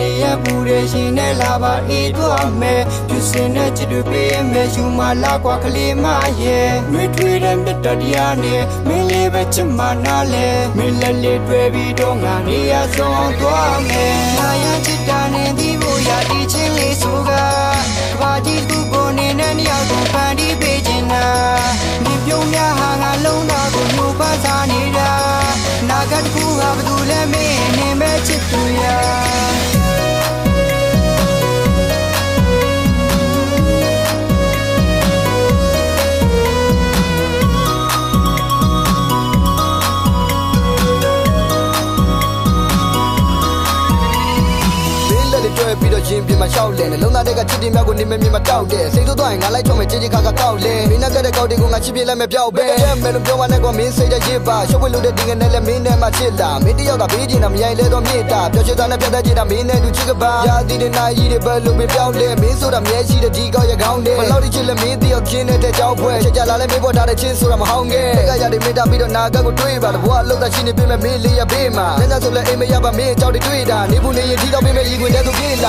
ရင်မနေရဘူးတဲ့ရှင်နဲ့လာပါအေးတော့မယ်ပြစင်တဲ့ချစ်တွေပေးမယ်ယူမလာကွာကလေးမရဲ့မွေထွေးတဲ့မြတ်တရားနဲ့မင်းလေးပဲချစ်မနာလဲမင်းလက်လေးတွေ့ပြီးတော့ငါနေရဆုံးသွားမယ်နာရချစ်တာနဲ့ဒီဖို့ရဒီချင်းလေးဆိုကကဘာကြီးသူကို ရင်ပြင်မှာရှောက်လဲနှလုံးသားတွေကချစ်တင်မြောက်ကိုနေမမြင်မတောက်တဲ့စိတ်ဆိုးသွားရင်ငါလိုက်ချုံမယ်ချစ်ချစ်ခါခါကောက်လဲမင်းနဲ့ကတဲ့ကောက်တွေကိုငါချစ်ပြလိုက်မယ်ပြောက်ပဲရဲမယ်လို့ပြောမှနဲ့ကွာမင်းစိတ်တဲ့ရစ်ပါရှုပ်ဝဲလို့တဲ့ဒီငနဲ့လည်းမင်းနဲ့မှချစ်လာမင်းတယောက်သာပေးချင်တာမရိုင်လဲတော့မြေတာပျော်ရွှင်သားနဲ့ပြတ်တဲ့ချင်တာမင်းနဲ့လူချစ်ကပါရာသီတဲ့နာရီတွေပဲလို့ပဲပြောက်လဲမင်းဆိုတာမြဲရှိတဲ့ဒီကောက်ရကောင်းတယ်ဘလို့ဒီချစ်လဲမင်းတယောက်ချင်းတဲ့ကြောက်ဖွဲချစ်ကြလာလဲမင်းပေါ်ထားတဲ့ချင်းဆိုတာမဟောင်းခဲ့ကရတဲ့မေတ္တာပြီးတော့နာကကိုတွေးပါတဘွားလောက်တာရှိနေပြင်မဲ့မင်းလေးရပေးမှာလက်သက်ဆိုလဲအိမ်မရပါမင်းကြောက်တွေတွေးတာနေဘူးနေရင်ဒီတော့ပြင်မဲ့ရီခွင်တဲ့သူ